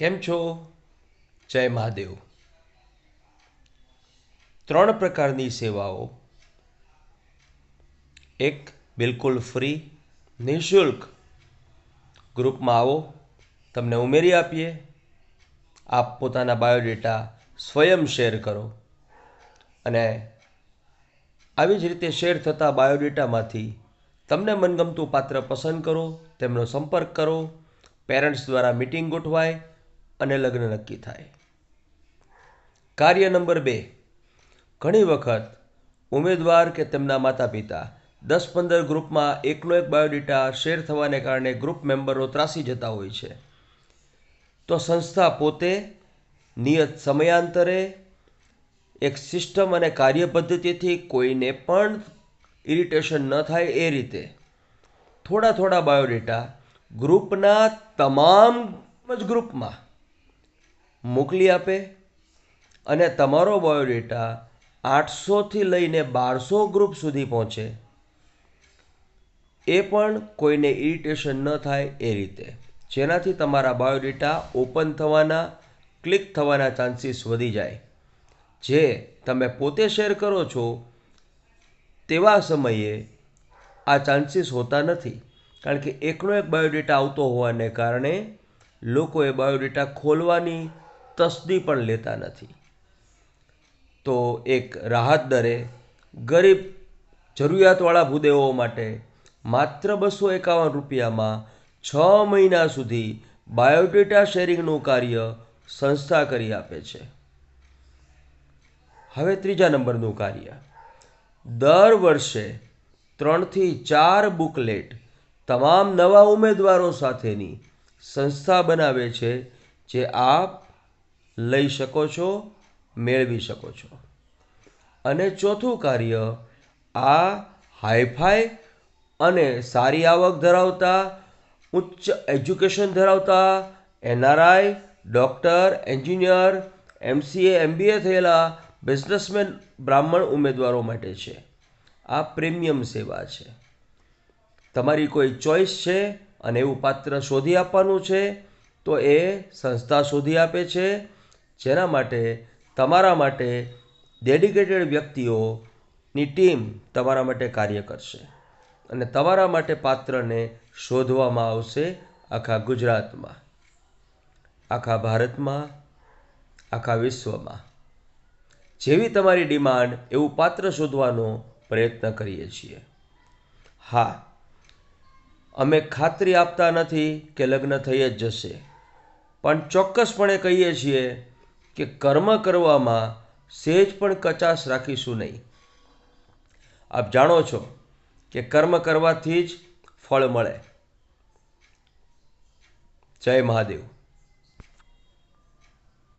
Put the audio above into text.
કેમ છો? જય મહાદેવ. ત્રણ પ્રકારની સેવાઓ. એક બિલકુલ ફ્રી, નિઃશુલ્ક ગ્રુપમાં આવો, તમને ઉમેરી આપીએ. આપ પોતાના બાયોડેટા સ્વયં શેર કરો. અને આવી જ રીતે શેર થતા બાયોડેટામાંથી તમને મનગમતું પાત્ર પસંદ કરો, તેમનો સંપર્ક કરો, પેરેન્ટ્સ દ્વારા મિટિંગ ગોઠવાય અને લગ્ન નક્કી થાય. કાર્ય નંબર બે. ઘણી વખત ઉમેદવાર કે તેમના માતા પિતા દસ પંદર ગ્રુપમાં એકનો એક બાયોડેટા શેર થવાને કારણે ગ્રુપ મેમ્બરો ત્રાસી જતા હોય છે. તો સંસ્થા પોતે નિયત સમયાંતરે એક સિસ્ટમ અને કાર્ય પદ્ધતિથી કોઈને પણ ઇરિટેશન ન થાય એ રીતે. થોડા થોડા બાયોડેટા ગ્રુપના તમામ જ ગ્રુપમાં મોકલી આપે અને તમારો બાયોડેટા આઠસોથી લઈને બારસો ગ્રુપ સુધી પહોંચે. એ પણ કોઈને ઇરિટેશન ન થાય એ રીતે. જેનાથી તમારા બાયોડેટા ઓપન થવાના, ક્લિક થવાના ચાન્સીસ વધી જાય. જે તમે પોતે શેર કરો છો, તેવા સમયે આ ચાન્સીસ હોતા નથી. કારણ કે એકનો એક બાયોડેટા આવતો હોવાને કારણે લોકોએ બાયોડેટા ખોલવાની તસદી પણ લેતા નથી. તો એક રાહત દરે ગરીબ જરૂરિયાતવાળા ભૂદેવો માટે માત્ર બસો એકાવન રૂપિયામાં છ મહિના સુધી બાયોડેટા શેરિંગનું કાર્ય સંસ્થા કરી આપે છે. હવે ત્રીજા નંબરનું કાર્ય. દર વર્ષે ત્રણથી ચાર બુકલેટ તમામ નવા ઉમેદવારો સાથેની સંસ્થા બનાવે છે, જે આપ લઈ શકો છો, મેળવી શકો છો. અને ચોથું કાર્ય, આ હાઈફાઈ અને સારી આવક ધરાવતા, ઉચ્ચ એજ્યુકેશન ધરાવતા, NRI, doctor, engineer, MCA, MBA થયેલા બિઝનેસમેન બ્રાહ્મણ ઉમેદવારો માટે છે. આ પ્રીમિયમ સેવા છે. તમારી કોઈ ચોઈસ છે અને એવું પાત્ર શોધી આપવાનું છે, તો એ સંસ્થા શોધી આપે છે. જેના માટે, તમારા માટે ડેડિકેટેડ વ્યક્તિઓની ટીમ તમારા માટે કાર્ય કરશે અને તમારા માટે પાત્રને શોધવામાં આવશે આખા ગુજરાતમાં, આખા ભારતમાં, આખા વિશ્વમાં. જેવી તમારી ડિમાન્ડ, એવું પાત્ર શોધવાનો પ્રયત્ન કરીએ છીએ. હા, અમે ખાતરી આપતા નથી કે લગ્ન થઈ જ જશે, પણ ચોક્કસપણે કહીએ છીએ કે કર્મ કરવામાં સહેજ પણ કચાશ રાખીશું નહીં. આપ જાણો છો કે કર્મ કરવાથી જ ફળ મળે. જય મહાદેવ.